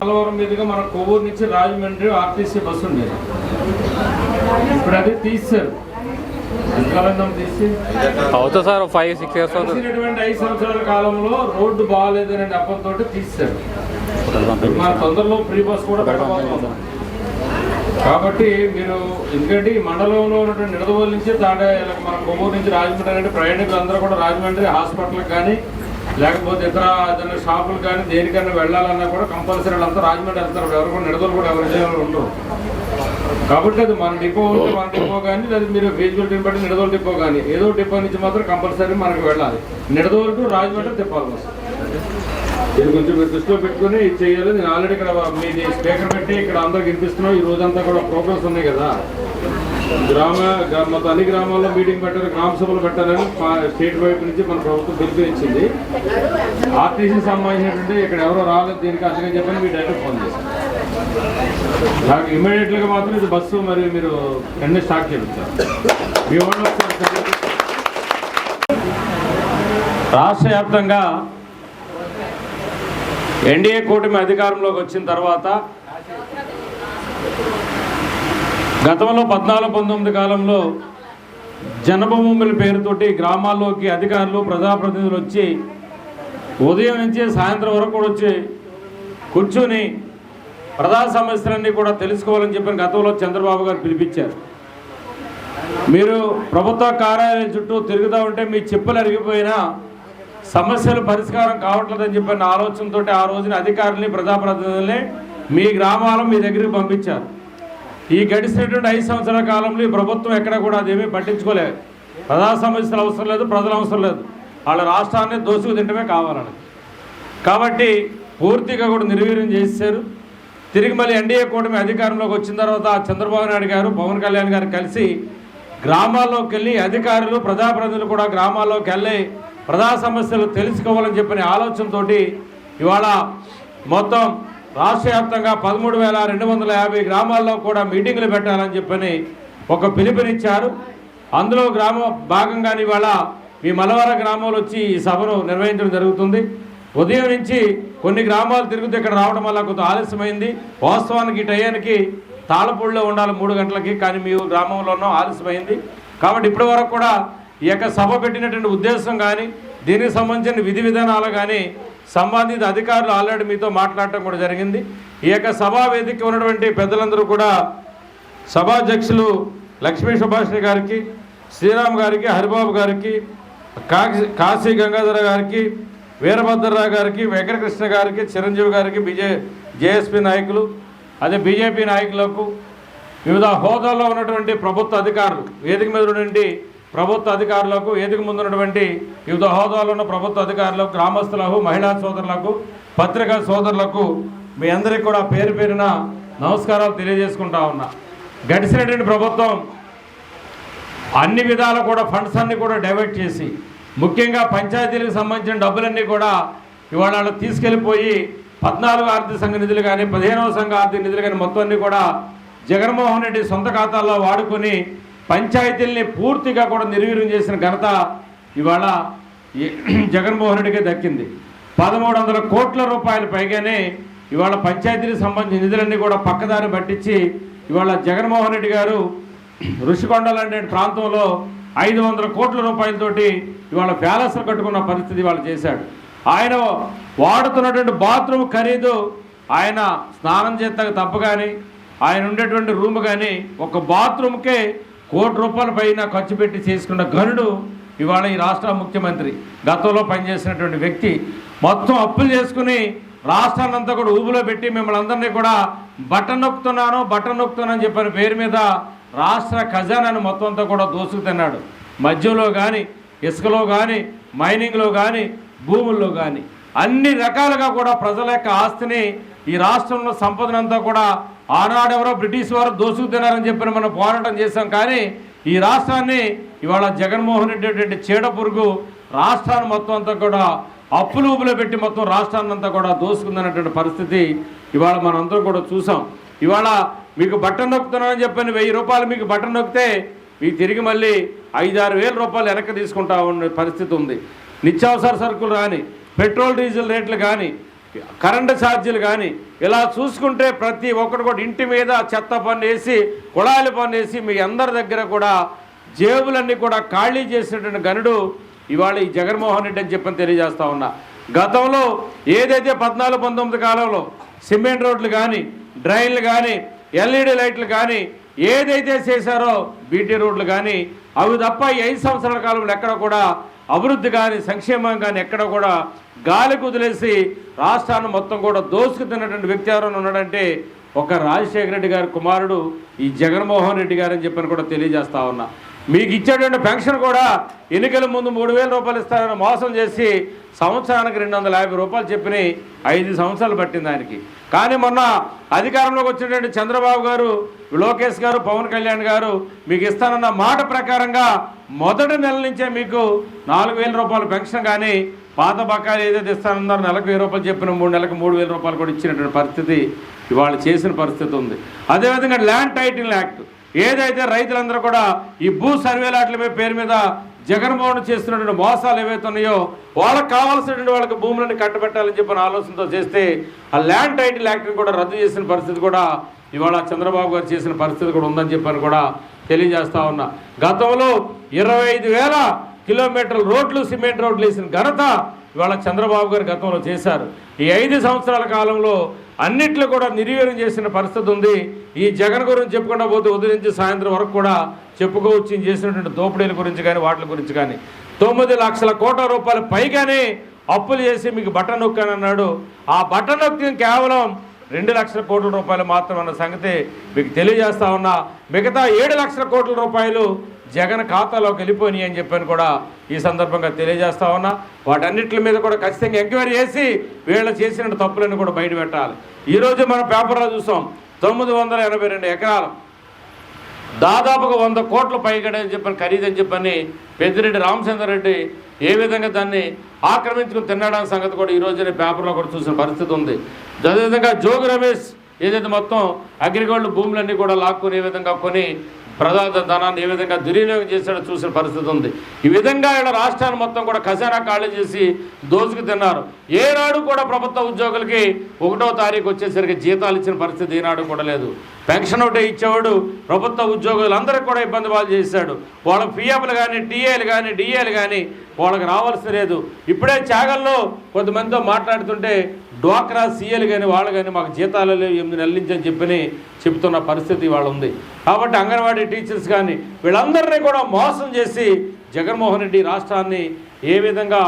పోలవరం మీదుగా మన కొవ్వూరు నుంచి రాజమండ్రి ఆర్టీసీ బస్సు ఉండేది ఇప్పుడు అది తీసి. అవుతుంది సార్ ఫైవ్ సిక్స్ ఇయర్స్ అవుతుంది. ఐదు సంవత్సరాల కాలంలో రోడ్డు బాగాలేదనే నెపంతో తీస్తారు మన తొందరలో ఫ్రీ బస్ కూడా కాబట్టి మీరు ఎందుకంటే ఈ మండలంలో ఉన్నటువంటి నిడదవోలు నుంచి తాడే మన కొవ్వూరు నుంచి రాజమండ్రి అంటే ప్రయాణికులు అందరూ కూడా రాజమండ్రి హాస్పిటల్కి కానీ లేకపోతే ఇతర ఏదైనా షాపులు కానీ దేనికైనా వెళ్ళాలన్నా కూడా కంపల్సరీ వాళ్ళంతా రాజమండ్రి వెళ్తారు. ఎవరు కూడా నిడదలు కూడా ఎవరి ఉండవు ఉండరు. కాబట్టి అది మన డిపో ఉంటే మన డిపో కానీ లేదా మీరు ఫీజిబిలిటీని బట్టి నిడదోలు డిపో కానీ ఏదో డిపో నుంచి మాత్రం కంపల్సరీ మనకు వెళ్ళాలి. నిడదోలు టు రాజమండ్రి తిప్పాలి దీని ఇది కొంచెం మీరు దృష్టిలో పెట్టుకుని ఇది చేయాలి. నేను ఆల్రెడీ ఇక్కడ మీది స్పీకర్ పెట్టి ఇక్కడ అందరికి వినిపిస్తున్నాం. ఈ రోజంతా కూడా ప్రోగ్రామ్స్ ఉన్నాయి కదా. గ్రామ మొత్తం అన్ని గ్రామాల్లో మీటింగ్ పెట్టారు గ్రామ సభలు పెట్టాలని స్టేట్ వైపు నుంచి మన ప్రభుత్వం పిలిపించింది ఆర్టీసీ సంబంధించినటువంటి ఇక్కడ ఎవరో రాలేదు దీనికి అందుకని చెప్పని మీ డైరెక్ట్ ఫోన్ చేశారు. నాకు ఇమీడియట్గా మాత్రం ఇది బస్సు మరి మీరు వెంటనే స్టార్ట్ చేయించారు మీ వాళ్ళు రాష్ట్ర వ్యాప్తంగా ఎన్డీఏ కూటమి అధికారంలోకి వచ్చిన తర్వాత గతంలో పద్నాలుగు పంతొమ్మిది కాలంలో జనభూముల పేరుతోటి గ్రామాల్లోకి అధికారులు ప్రజాప్రతినిధులు వచ్చి ఉదయం నుంచి సాయంత్రం వరకు కూడా వచ్చి కూర్చొని ప్రజా సమస్యలన్నీ కూడా తెలుసుకోవాలని చెప్పిన గతంలో చంద్రబాబు గారు పిలిపించారు. మీరు ప్రభుత్వ కార్యాలయం చుట్టూ తిరుగుతూ ఉంటే మీ చెప్పులు అరిగిపోయినా సమస్యలు పరిష్కారం కావట్లేదని చెప్పిన ఆలోచనతో ఆ రోజున అధికారుల్ని ప్రజాప్రతినిధుల్ని మీ గ్రామాలను మీ దగ్గరికి పంపించారు. ఈ గడిచినటువంటి ఐదు సంవత్సరాల కాలంలో ఈ ప్రభుత్వం ఎక్కడ కూడా అదేమీ పట్టించుకోలేదు. ప్రజా సమస్యలు అవసరం లేదు ప్రజలు అవసరం లేదు. వాళ్ళ రాష్ట్రాన్ని దోసుకు తింటమే కావాలని. కాబట్టి పూర్తిగా కూడా నిర్వీర్యం చేశారు. తిరిగి మళ్ళీ ఎన్డీఏ కూటమి అధికారంలోకి వచ్చిన తర్వాత చంద్రబాబు నాయుడు గారు పవన్ కళ్యాణ్ గారు కలిసి గ్రామాల్లోకి వెళ్ళి అధికారులు ప్రజాప్రతినిధులు కూడా గ్రామాల్లోకి వెళ్ళి ప్రజా సమస్యలు తెలుసుకోవాలని చెప్పిన ఆలోచనతోటి ఇవాళ మొత్తం రాష్ట్ర వ్యాప్తంగా పదమూడు వేల రెండు వందల యాభై గ్రామాల్లో కూడా మీటింగులు పెట్టాలని చెప్పని ఒక పిలుపునిచ్చారు. అందులో గ్రామ భాగంగానే ఇవాళ మీ మలవర గ్రామంలో వచ్చి ఈ సభను నిర్వహించడం జరుగుతుంది. ఉదయం నుంచి కొన్ని గ్రామాలు తిరుగుతూ ఇక్కడ రావడం వల్ల కొంత ఆలస్యమైంది. వాస్తవానికి ఈ టయానికి తాళపూడిలో ఉండాలి మూడు గంటలకి కానీ మీ గ్రామంలోనూ ఆలస్యమైంది. కాబట్టి ఇప్పటి వరకు కూడా ఈ యొక్క సభ పెట్టినటువంటి ఉద్దేశం కానీ దీనికి సంబంధించిన విధి విధానాలు కానీ సంబంధిత అధికారులు ఆల్రెడీ మీతో మాట్లాడటం కూడా జరిగింది. ఈ యొక్క సభా వేదిక ఉన్నటువంటి పెద్దలందరూ కూడా సభాధ్యక్షులు లక్ష్మీ సుభాషిణి గారికి శ్రీరామ్ గారికి హరిబాబు గారికి కాశీ కాశీ గంగాధర గారికి వీరభద్రరావు గారికి వెంకటకృష్ణ గారికి చిరంజీవి గారికి బిజే జేఎస్పీ నాయకులు అదే బీజేపీ నాయకులకు వివిధ హోదాల్లో ఉన్నటువంటి ప్రభుత్వ అధికారులు వేదిక మీద ఉన్నటువంటి ప్రభుత్వ అధికారులకు వేదిక ముందు ఉన్నటువంటి వివిధ హోదాలో ఉన్న ప్రభుత్వ అధికారులకు గ్రామస్తులకు మహిళా సోదరులకు పత్రికా సోదరులకు మీ అందరికీ కూడా పేరు పేరున నమస్కారాలు తెలియజేసుకుంటా ఉన్నా. గడిచినటువంటి ప్రభుత్వం అన్ని విధాలు కూడా ఫండ్స్ అన్ని కూడా డైవర్ట్ చేసి ముఖ్యంగా పంచాయతీలకు సంబంధించిన డబ్బులన్నీ కూడా ఇవాళ తీసుకెళ్ళిపోయి పద్నాలుగు ఆర్థిక సంఘ నిధులు కానీ పదిహేనవ సంఘ ఆర్థిక నిధులు కానీ మొత్తం అన్నీ కూడా జగన్మోహన్ రెడ్డి సొంత ఖాతాల్లో వాడుకొని పంచాయతీల్ని పూర్తిగా కూడా నిర్వీర్యం చేసిన ఘనత ఇవాళ జగన్మోహన్ రెడ్డికే దక్కింది. పదమూడు వందల కోట్ల రూపాయల పైగానే ఇవాళ పంచాయతీలకు సంబంధించిన నిధులన్నీ కూడా పక్కదారి పట్టించి ఇవాళ జగన్మోహన్ రెడ్డి గారు ఋషికొండ లాంటి ప్రాంతంలో ఐదు వందల కోట్ల రూపాయలతోటి ఇవాళ ప్యాలెస్లు కట్టుకున్న పరిస్థితి వాళ్ళు చేశాడు. ఆయన వాడుతున్నటువంటి బాత్రూమ్ ఖరీదు ఆయన స్నానం చేస్తాక తప్ప కానీ ఆయన ఉండేటువంటి రూమ్ కానీ ఒక బాత్రూమ్కే కోటి రూపాయల పైన ఖర్చు పెట్టి చేసుకున్న గనుడు ఇవాళ ఈ రాష్ట్ర ముఖ్యమంత్రి. గతంలో పనిచేసినటువంటి వ్యక్తి మొత్తం అప్పులు చేసుకుని రాష్ట్రాన్ని అంతా కూడా ఊబులో పెట్టి మిమ్మల్ని అందరినీ కూడా బట్ట నొక్కుతున్నాను బట్ట నొక్కుతున్నాను చెప్పిన పేరు మీద రాష్ట్ర ఖజానాను మొత్తం అంతా కూడా దోసుకు తిన్నాడు. మద్యంలో కానీ ఇసుకలో కానీ మైనింగ్లో కానీ భూముల్లో కానీ అన్ని రకాలుగా కూడా ప్రజల యొక్క ఆస్తిని ఈ రాష్ట్రంలో సంపదనంతా కూడా ఆనాడెవరో బ్రిటిష్ వారు దోసుకు తినారని చెప్పి మనం పోరాటం చేశాం. కానీ ఈ రాష్ట్రాన్ని ఇవాళ జగన్మోహన్ రెడ్డి అనేటువంటి చీడ పురుగు రాష్ట్రాన్ని మొత్తం అంతా కూడా అప్పులు ఊపులో పెట్టి మొత్తం రాష్ట్రాన్ని అంతా కూడా దోసుకుందన్నటువంటి పరిస్థితి ఇవాళ మనందరం కూడా చూసాం. ఇవాళ మీకు బట్టన్ నొక్కుతున్నానని చెప్పని వెయ్యి రూపాయలు మీకు బట్టన్ నొక్కితే మీకు తిరిగి మళ్ళీ ఐదారు వేల రూపాయలు వెనక్కి తీసుకుంటా ఉన్న పరిస్థితి ఉంది. నిత్యావసర సరుకులు కానీ పెట్రోల్ డీజిల్ రేట్లు కానీ కరెంటు ఛార్జీలు కానీ ఇలా చూసుకుంటే ప్రతి ఒక్కరు కూడా ఇంటి మీద చెత్త పన్ను వేసి కుళాయిల పన్ను వేసి మీ అందరి దగ్గర కూడా జేబులన్నీ కూడా ఖాళీ చేసినటువంటి గనుడు ఇవాళ ఈ జగన్మోహన్ రెడ్డి అని చెప్పని తెలియజేస్తా ఉన్నా. గతంలో ఏదైతే పద్నాలుగు పంతొమ్మిది కాలంలో సిమెంట్ రోడ్లు కానీ డ్రైన్లు కానీ ఎల్ఈడి లైట్లు కానీ ఏదైతే చేశారో బీటీ రోడ్లు కానీ అవి తప్ప ఈ ఐదు సంవత్సరాల కాలంలో ఎక్కడ కూడా అభివృద్ధి కానీ సంక్షేమం కానీ ఎక్కడ కూడా గాలి కుదిలేసి రాష్ట్రాన్ని మొత్తం కూడా దోసుకు తిన్నటువంటి వ్యక్తి ఎవరైనా ఉన్నాడంటే ఒక రాజశేఖర రెడ్డి గారి కుమారుడు ఈ జగన్మోహన్ రెడ్డి గారని చెప్పని కూడా తెలియజేస్తా ఉన్నా. మీకు ఇచ్చేటువంటి పెన్షన్ కూడా ఎన్నికల ముందు మూడు వేల రూపాయలు ఇస్తారని మోసం చేసి సంవత్సరానికి రెండు వందల యాభై రూపాయలు చెప్పినాయి ఐదు సంవత్సరాలు పట్టింది ఆయనకి. కానీ మొన్న అధికారంలోకి వచ్చినటువంటి చంద్రబాబు గారు లోకేష్ గారు పవన్ కళ్యాణ్ గారు మీకు ఇస్తానన్న మాట ప్రకారంగా మొదటి నెల నుంచే మీకు నాలుగు వేల రూపాయల పెన్షన్ కానీ పాత బకాయిలు ఏదైతే ఇస్తానన్నారో నెలకు వెయ్యి రూపాయలు చెప్పిన మూడు నెలలకు మూడు వేల రూపాయలు కూడా ఇచ్చినటువంటి పరిస్థితి ఇవాళ చేసిన పరిస్థితి ఉంది. అదేవిధంగా ల్యాండ్ టైటిల్ యాక్ట్ ఏదైతే రైతులందరూ కూడా ఈ భూ సర్వేలాట్ల మీద పేరు మీద జగన్మోహన్ చేస్తున్నటువంటి మోసాలు ఏవైతే ఉన్నాయో వాళ్ళకి కావాల్సినటువంటి వాళ్ళకి భూములను కట్టబెట్టాలని చెప్పిన ఆలోచనతో చేస్తే ఆ ల్యాండ్ టైటిల్ యాక్ట్ని కూడా రద్దు చేసిన పరిస్థితి కూడా ఇవాళ చంద్రబాబు గారు చేసిన పరిస్థితి కూడా ఉందని చెప్పని కూడా తెలియజేస్తా ఉన్నా. గతంలో ఇరవై ఐదు వేల కిలోమీటర్ల రోడ్లు సిమెంట్ రోడ్లు వేసిన ఘనత ఇవాళ చంద్రబాబు గారు గతంలో చేశారు. ఈ ఐదు సంవత్సరాల కాలంలో అన్నిట్లో కూడా నిర్వీర్యం చేసిన పరిస్థితి ఉంది. ఈ జగన్ గురించి చెప్పుకుండా పోతే ఉదయం నుంచి సాయంత్రం వరకు కూడా చెప్పుకోవచ్చు. చేసినటువంటి దోపిడీల గురించి కానీ వాటి గురించి కానీ. తొమ్మిది లక్షల కోట్ల రూపాయల పైగానే అప్పులు చేసి మీకు బటన్ నొక్కాను అన్నాడు. ఆ బట్ట నొక్కి కేవలం రెండు లక్షల కోట్ల రూపాయలు మాత్రం అన్న సంగతి మీకు తెలియజేస్తా ఉన్నా. మిగతా ఏడు లక్షల కోట్ల రూపాయలు జగన్ ఖాతాలోకి వెళ్ళిపోయినాయి అని చెప్పని కూడా ఈ సందర్భంగా తెలియజేస్తా ఉన్నా. వాటన్నిటి మీద కూడా ఖచ్చితంగా ఎంక్వైరీ చేసి వీళ్ళు చేసిన తప్పులను కూడా బయట పెట్టాలి. ఈరోజు మనం పేపర్లో చూసాం తొమ్మిది వందల ఎనభై రెండు ఎకరాలు. దాదాపుగా వంద కోట్ల పైగడని చెప్పని ఖరీదని చెప్పని పెద్దిరెడ్డి రామచంద్రరెడ్డి ఏ విధంగా దాన్ని ఆక్రమించుకుని తినడానికి సంగతి కూడా ఈ పేపర్లో కూడా చూసిన పరిస్థితి ఉంది. అదేవిధంగా జోగి రమేష్ ఏదైతే మొత్తం అగ్రిగోల్డ్ భూములన్నీ కూడా లాక్కునే విధంగా కొని ప్రధాన ధనాన్ని ఏ విధంగా దుర్వినియోగం చేశాడో చూసిన పరిస్థితి ఉంది. ఈ విధంగా ఇలా రాష్ట్రాన్ని మొత్తం కూడా ఖజానా ఖాళీ చేసి దోసుకు తిన్నారు. ఏనాడు కూడా ప్రభుత్వ ఉద్యోగులకి ఒకటో తారీఖు వచ్చేసరికి జీతాలు ఇచ్చిన పరిస్థితి ఈనాడు కూడా లేదు. పెన్షన్ ఒకటే ఇచ్చేవాడు ప్రభుత్వ ఉద్యోగులందరికీ కూడా ఇబ్బంది పాలు చేశాడు. వాళ్ళ పిఎఫ్లు కానీ టీఏలు కానీ డిఏలు కానీ వాళ్ళకి రావాల్సి లేదు. ఇప్పుడే చాగల్లో కొంతమందితో మాట్లాడుతుంటే డ్వాక్రా సీఎలు కానీ వాళ్ళు కానీ మాకు జీతాలు లేవు ఎనిమిది నెలల నుంచి అని చెప్పని చెప్తున్న పరిస్థితి వాళ్ళు ఉంది. కాబట్టి అంగన్వాడీ టీచర్స్ కానీ వీళ్ళందరినీ కూడా మోసం చేసి జగన్మోహన్ రెడ్డి రాష్ట్రాన్ని ఏ విధంగా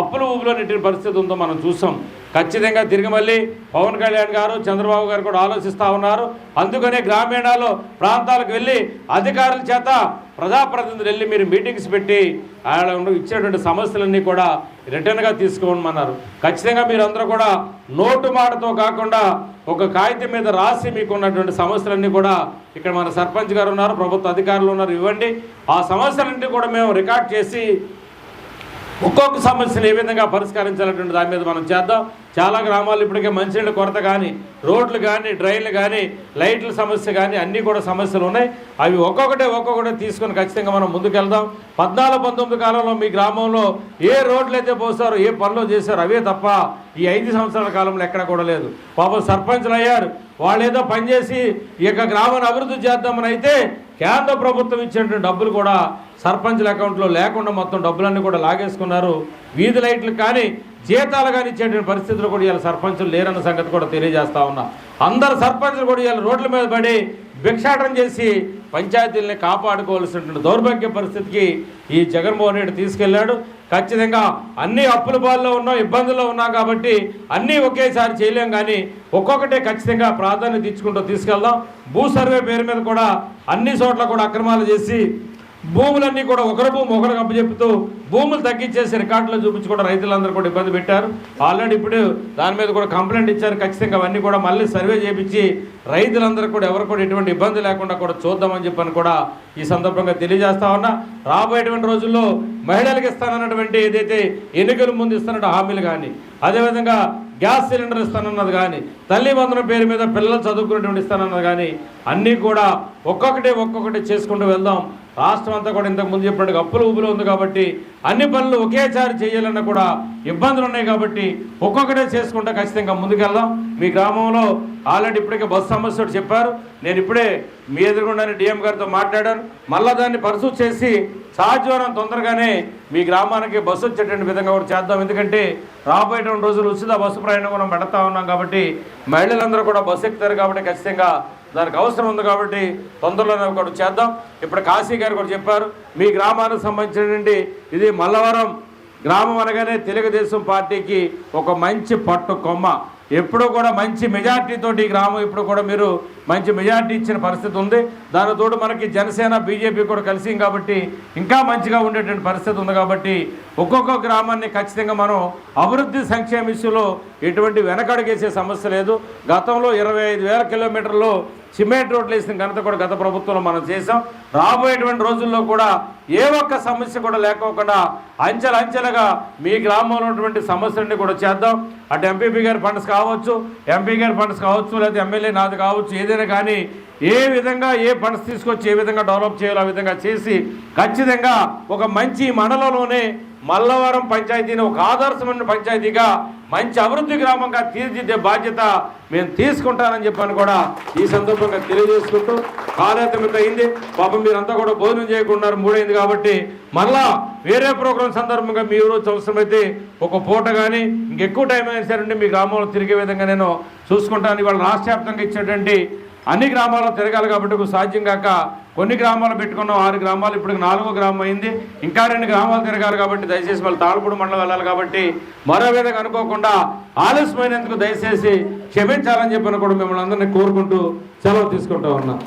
అప్పులు ఊపులో నెట్టిన పరిస్థితి ఉందో మనం చూసాం. ఖచ్చితంగా తిరిగి మళ్ళీ పవన్ కళ్యాణ్ గారు చంద్రబాబు గారు కూడా ఆలోచిస్తూ ఉన్నారు. అందుకనే గ్రామీణాలు ప్రాంతాలకు వెళ్ళి అధికారుల చేత ప్రజాప్రతినిధులు వెళ్ళి మీరు మీటింగ్స్ పెట్టి ఆయన ఇచ్చేటువంటి సమస్యలన్నీ కూడా రిటర్న్గా తీసుకోమన్నారు. ఖచ్చితంగా మీరందరూ కూడా నోటు మాటతో కాకుండా ఒక కాగితం మీద రాసి మీకు ఉన్నటువంటి సమస్యలన్నీ కూడా ఇక్కడ మన సర్పంచ్ గారు ఉన్నారు ప్రభుత్వ అధికారులు ఉన్నారు ఇవ్వండి. ఆ సమస్యలన్నీ కూడా మేము రికార్డ్ చేసి ఒక్కొక్క సమస్యను ఏ విధంగా పరిష్కరించాలనేటువంటి దాని మీద మనం చేద్దాం. చాలా గ్రామాలు ఇప్పటికే మంచినీళ్ళ కొరత కానీ రోడ్లు కానీ డ్రైన్లు కానీ లైట్ల సమస్య కానీ అన్నీ కూడా సమస్యలు ఉన్నాయి. అవి ఒక్కొక్కటే ఒక్కొక్కటే తీసుకొని ఖచ్చితంగా మనం ముందుకెళ్దాం. పద్నాలుగు పంతొమ్మిది కాలంలో మీ గ్రామంలో ఏ రోడ్లు అయితే పోస్తారో ఏ పనులు చేశారో అవే తప్ప ఈ ఐదు సంవత్సరాల కాలంలో ఎక్కడ కూడా లేదు. పాపం సర్పంచ్లు అయ్యారు. వాళ్ళు ఏదో పనిచేసి ఈ యొక్క గ్రామాన్ని అభివృద్ధి చేద్దామని అయితే కేంద్ర ప్రభుత్వం ఇచ్చినటువంటి డబ్బులు కూడా సర్పంచ్ల అకౌంట్లో లేకుండా మొత్తం డబ్బులన్నీ కూడా లాగేసుకున్నారు. వీధి లైట్లు కానీ జీతాలు కానీ ఇచ్చేటువంటి పరిస్థితులు కూడా ఇవాళ సర్పంచులు లేరన్న సంగతి కూడా తెలియజేస్తా ఉన్నా. అందరు సర్పంచులు కూడా ఇవాళ రోడ్ల మీద పడి భిక్షాటం చేసి పంచాయతీల్ని కాపాడుకోవాల్సినటువంటి దౌర్భాగ్య పరిస్థితికి ఈ జగన్మోహన్ రెడ్డి తీసుకెళ్ళాడు ఖచ్చితంగా అన్ని అప్పుల బాల్లో ఉన్నాం ఇబ్బందుల్లో ఉన్నాం కాబట్టి అన్నీ ఒకేసారి చేయలేం కానీ ఒక్కొక్కటే ఖచ్చితంగా ప్రాధాన్యత ఇచ్చుకుంటూ తీసుకెళ్దాం. భూ సర్వే పేరు మీద కూడా అన్ని చోట్ల కూడా అక్రమాలు చేసి భూములన్నీ కూడా ఒకరి భూమి ఒకరికి అప్పచెప్పుతూ భూములు తగ్గించేసి రికార్డులో చూపించి కూడా రైతులందరూ కూడా ఇబ్బంది పెట్టారు. ఆల్రెడీ ఇప్పుడు దాని మీద కూడా కంప్లైంట్ ఇచ్చారు. ఖచ్చితంగా అవన్నీ కూడా మళ్ళీ సర్వే చేపించి రైతులందరూ కూడా ఎవరు కూడా ఎటువంటి ఇబ్బంది లేకుండా కూడా చూద్దామని చెప్పని కూడా ఈ సందర్భంగా తెలియజేస్తా ఉన్నా. రాబోయేటువంటి రోజుల్లో మహిళలకు ఇస్తానన్నటువంటి ఏదైతే ఎన్నికల ముందు ఇస్తున్న హామీలు కానీ అదేవిధంగా గ్యాస్ సిలిండర్ ఇస్తానన్నది కానీ తల్లి వందన పేరు మీద పిల్లలు చదువుకునేటువంటి ఇస్తానన్నది కానీ అన్నీ కూడా ఒక్కొక్కటి ఒక్కొక్కటి చేసుకుంటూ వెళ్దాం. రాష్ట్రం అంతా కూడా ఇంతకు ముందు చెప్పినట్టుగా అప్పుల ఊబిలో ఉంది కాబట్టి అన్ని పనులు ఒకేసారి చేయాలన్నా కూడా ఇబ్బందులు ఉన్నాయి కాబట్టి ఒక్కొక్కటే చేసుకుంటే ఖచ్చితంగా ముందుకెళ్దాం. మీ గ్రామంలో ఆల్రెడీ ఇప్పటికే బస్సు సమస్య చెప్పారు. నేను ఇప్పుడే మీ ఎదురుగుండానే డిఎం గారితో మాట్లాడాను. మళ్ళా దాన్ని పరిశుద్ధి చేసి సాధ్యవరం తొందరగానే మీ గ్రామానికి బస్సు వచ్చేటువంటి విధంగా కూడా చేద్దాం. ఎందుకంటే రాబోయేటువంటి రోజులు ఉచిత బస్సు ప్రయాణం కూడా పెడతా ఉన్నాం కాబట్టి మహిళలందరూ కూడా బస్సు ఎక్కుతారు కాబట్టి ఖచ్చితంగా దానికి అవసరం ఉంది కాబట్టి తొందరలోనే ఒకటి చేద్దాం. ఇప్పుడు కాశీ గారు కూడా చెప్పారు మీ గ్రామానికి సంబంధించినటువంటి ఇది మల్లవరం గ్రామం అనగానే తెలుగుదేశం పార్టీకి ఒక మంచి పట్టు కొమ్మ. ఎప్పుడూ కూడా మంచి మెజార్టీతో ఈ గ్రామం ఇప్పుడు కూడా మీరు మంచి మెజార్టీ ఇచ్చిన పరిస్థితి ఉంది. దానితోడు మనకి జనసేన బీజేపీ కూడా కలిసి కాబట్టి ఇంకా మంచిగా ఉండేటువంటి పరిస్థితి ఉంది కాబట్టి ఒక్కొక్క గ్రామాన్ని ఖచ్చితంగా మనం అభివృద్ధి సంక్షేమ ఇష్యూలో ఎటువంటి వెనకడుగేసే సమస్య లేదు. గతంలో ఇరవై ఐదు వేల కిలోమీటర్లు సిమెంట్ రోడ్లు వేసిన ఘనత కూడా గత ప్రభుత్వంలో మనం చేసాం రాబోయేటువంటి రోజుల్లో కూడా ఏ ఒక్క సమస్య కూడా లేకోకుండా అంచెల అంచెలుగా మీ గ్రామంలో ఉన్నటువంటి సమస్యలన్నీ కూడా చేద్దాం. అటు ఎంపీపీ గారి ఫండ్స్ కావచ్చు ఎంపీ గారి ఫండ్స్ కావచ్చు లేదా ఎమ్మెల్యే నాది కావచ్చు ఏదైనా కానీ ఏ విధంగా ఏ ఫండ్స్ తీసుకొచ్చి ఏ విధంగా డెవలప్ చేయాలో ఆ విధంగా చేసి ఖచ్చితంగా ఒక మంచి మండలంలోనే మల్లవరం పంచాయతీని ఒక ఆదర్శమైన పంచాయతీగా మంచి అభివృద్ధి గ్రామంగా తీర్చిదిద్దే బాధ్యత మేము తీసుకుంటానని చెప్పని కూడా ఈ సందర్భంగా తెలియజేసుకుంటూ కాలేతమిత అయింది. పాపం మీరంతా కూడా భోజనం చేయకుండా మూడైంది కాబట్టి మళ్ళా వేరే ప్రోగ్రాం సందర్భంగా మీ రోజు అవసరమైతే ఒక పూట కానీ ఇంకెక్కువ టైం అయినా సరే మీ గ్రామంలో తిరిగే విధంగా నేను చూసుకుంటాను. ఇవాళ రాష్ట్ర వ్యాప్తంగా ఇచ్చినటువంటి అన్ని గ్రామాల్లో తిరగాలి కాబట్టి సాధ్యం కాక కొన్ని గ్రామాలు పెట్టుకున్నాం ఆరు గ్రామాలు ఇప్పుడు నాలుగో గ్రామం అయింది. ఇంకా రెండు గ్రామాలు తిరగాలి కాబట్టి దయచేసి వాళ్ళు తాళపూడి మండలం వెళ్ళాలి కాబట్టి మరో విధంగా అనుకోకుండా ఆలస్యమైనందుకు దయచేసి క్షమించాలని చెప్పిన కూడా మిమ్మల్ని అందరినీ కోరుకుంటూ సెలవు తీసుకుంటూ ఉన్నాం.